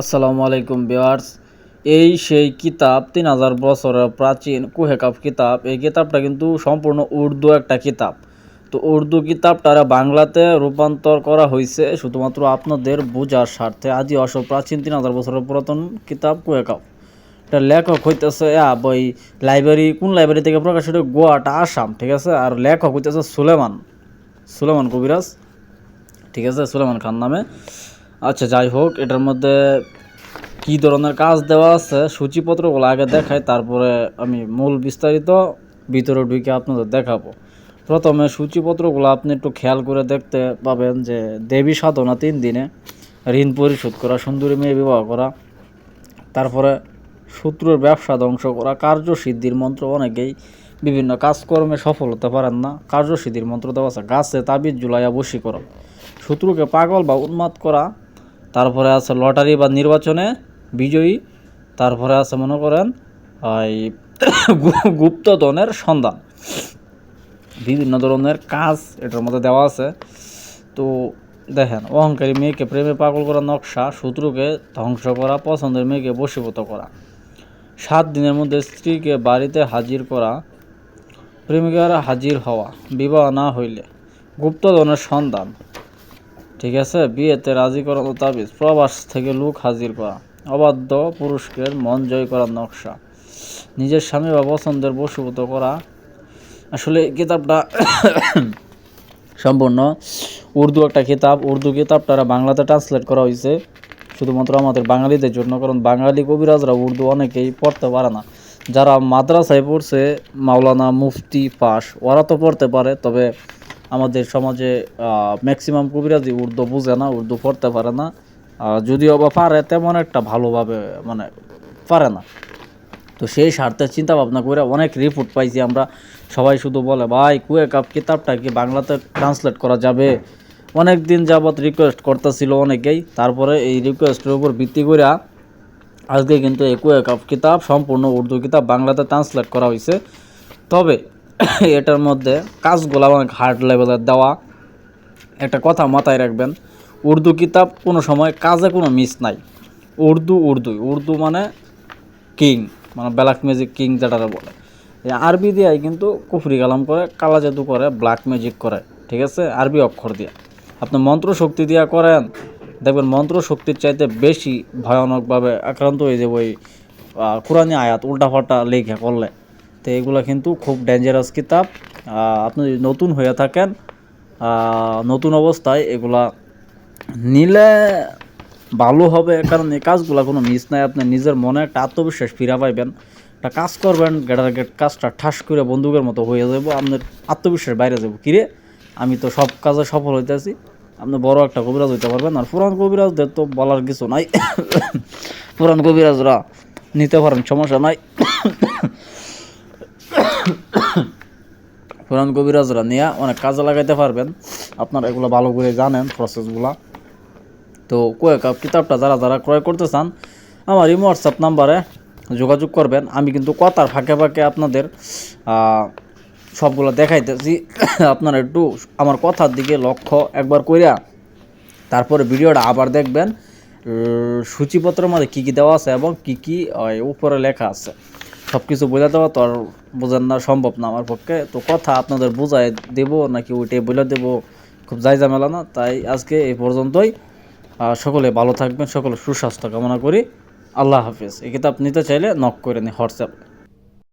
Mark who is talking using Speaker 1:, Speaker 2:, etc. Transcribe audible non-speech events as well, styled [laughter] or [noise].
Speaker 1: আসসালামু আলাইকুম বিয়ার্স এই সেই কিতাব তিন হাজার বছরের প্রাচীন কুহেকাপ কিতাব। এই কিতাবটা কিন্তু সম্পূর্ণ উর্দু একটা কিতাব। তো উর্দু কিতাবটারে বাংলাতে রূপান্তর করা হয়েছে শুধুমাত্র আপনাদের বোঝার স্বার্থে। আজই অসব প্রাচীন তিন হাজার বছরের পুরাতন কিতাব কুহেকাপ এটা লেখক হইতেছে বই লাইব্রেরি, কোন লাইব্রেরি থেকে প্রকাশিত? গোয়াটা, আসাম, ঠিক আছে? আর লেখক হইতেছে সুলেমান। সুলেমান কবিরাজ, ঠিক আছে? সুলেমান খান নামে। আচ্ছা যাই হোক, এটার মধ্যে কি ধরনের কাজ দেওয়া আছে সূচিপত্রগুলো আগে দেখাই, তারপরে আমি মূল বিস্তারিত ভিতরে ঢুকে আপনাদের দেখাবো। প্রথমে সূচিপত্রগুলো আপনি একটু খেয়াল করে দেখতে পাবেন যে দেবী সাধনা তিন দিনে ঋণ পরিশোধ করা, সুন্দরী মেয়ে বিবাহ করা, তারপরে শত্রুর ব্যবসা ধ্বংস করা কার্যসিদ্ধির মন্ত্র অনেকেই বিভিন্ন কাজকর্মে সফল হতে পারেন না। কার্যসিদ্ধির মন্ত্র দেওয়া আছে, গাছে তাবিজ জুলাইয়া বশীকরণ শত্রুকে পাগল বা উন্মাদ করা তারপরে আছে লটারি বা নির্বাচনে বিজয়ী, তারপরে আছে মনে করেন গু- [coughs] গুপ্তধনের সন্ধান। বিভিন্ন ধরনের কাজ এটার মধ্যে দেওয়া আছে। তো দেখেন, অহংকারী মেয়েকে প্রেমে পাগল করা নকশা, শত্রুকে ধ্বংস করা, পছন্দের মেয়েকে বশীভূত করা, সাত দিনের মধ্যে স্ত্রীকে বাড়িতে হাজির করা, প্রেমিকার হাজির হওয়া, বিবাহ না হইলে, গুপ্তধনের সন্ধান। ঠিক আছে? বিয়েতে রাজি করানো তাবিজ, প্রবাস থেকে লোক হাজির করা অবাধ্য পুরুষকে মন জয় করার নকশা, নিজের স্বামী বা পছন্দের বশীভূত করা। আসলে কিতাবটা সম্পূর্ণ উর্দু একটা কিতাব। উর্দু কিতাবটা বাংলাতে ট্রান্সলেট করা হয়েছে শুধুমাত্র আমাদের বাঙালিদের জন্য, কারণ বাঙালি কবিরাজরা উর্দু অনেকেই পড়তে পারে না। যারা মাদ্রাসায় পড়ছে, মাওলানা মুফতি পাস, ওরা তো পড়তে পারে, তবে আমাদের সমাজে ম্যাক্সিমাম কবিরাজি উর্দু বুঝে না, উর্দু পড়তে পারে না। যদিও বা পারে, তেমন একটা ভালোভাবে মানে পারে না। তো সেই স্বার্থে চিন্তা ভাবনা করে অনেক রিপোর্ট পাইছি আমরা। সবাই শুধু বলে, ভাই, কুয়ে কাপ কিতাবটা কি বাংলাতে ট্রান্সলেট করা যাবে? অনেক দিন যাবৎ রিকোয়েস্ট করতেছিল অনেকেই। তারপরে এই রিকোয়েস্টের উপর ভিত্তি করে আজকে কিন্তু এই কুয়ে কাপ কিতাব, সম্পূর্ণ উর্দু কিতাব বাংলাতে ট্রান্সলেট করা হয়েছে তবে [laughs] এটার মধ্যে কাজগুলো অনেক হার্ড লেভেলের দেওয়া। একটা কথা মাথায় রাখবেন, উর্দু কিতাব কোনো সময় কাজে কোনো মিস নাই। উর্দু উর্দু উর্দু মানে কিং মানে ব্ল্যাক ম্যাজিক কিং যেটারে বলে। আরবি দিয়ে কিন্তু কুফরি কালাম করে, কালা জাদু করে ব্ল্যাক ম্যাজিক করে, ঠিক আছে? আরবি অক্ষর দিয়ে। আপনি মন্ত্র শক্তি দিয়া করেন, দেখবেন মন্ত্র শক্তির চাইতে বেশি ভয়ানকভাবে আক্রান্ত হয়ে যাবে ওই কোরআনি আয়াত, উল্টাপাল্টা লেখা করলে। তো এগুলো কিন্তু খুব ডেঞ্জারাস কিতাব। আপনি যদি নতুন হয়ে থাকেন নতুন অবস্থায় এগুলা নিলে ভালো হবে, কারণ এই কাজগুলো কোনো মিস নাই। আপনি নিজের মনে একটা আত্মবিশ্বাস ফিরা পাইবেন। একটা কাজ করবেন, গেটার গেট কাজটা ঠাস করে বন্দুকের মতো হয়ে যাব আপনার আত্মবিশ্বাস বাইরে যাব কিরে? আমি তো সব কাজে সফল হইতেছি। আপনি বড় একটা কবিরাজ হইতে পারবেন, আর পুরান কবিরাজদের তো বলার কিছু নাই। [coughs] পুরান কবিরাজরা নিতে পারেন, সমস্যা নাই। পুরান কবিরাজরা নিয়ে অনেক কাজে লাগাইতে পারবেন। আপনারা এগুলো ভালো করে জানেন প্রসেসগুলা তো কয়েক কিতাবটা যারা যারা ক্রয় করতে চান, আমার এই হোয়াটসঅ্যাপ নাম্বারে যোগাযোগ করবেন। আমি কিন্তু কথার ফাঁকে ফাঁকে আপনাদের সবগুলো দেখাইতেছি। আপনারা একটু আমার কথার দিকে লক্ষ্য একবার কইরা, তারপরে ভিডিওটা আবার দেখবেন। সূচিপত্রের মধ্যে কী কী দেওয়া আছে এবং কী কী উপরে লেখা আছে। সব কিছু বোঝা দেওয়া তো আর বোঝার না, সম্ভব না আমার পক্ষে। তো কথা আপনাদের বোঝায় দেব, নাকি ওইটাই বলে দেব, খুব যাই ঝামেলা না। তাই আজকে এই পর্যন্তই। সকলে ভালো থাকবেন, সকলে সুস্বাস্থ্য কামনা করি। আল্লাহ হাফিজ। এই কিতাব নিতে চাইলে নক করে নি, হোয়াটসঅ্যাপ।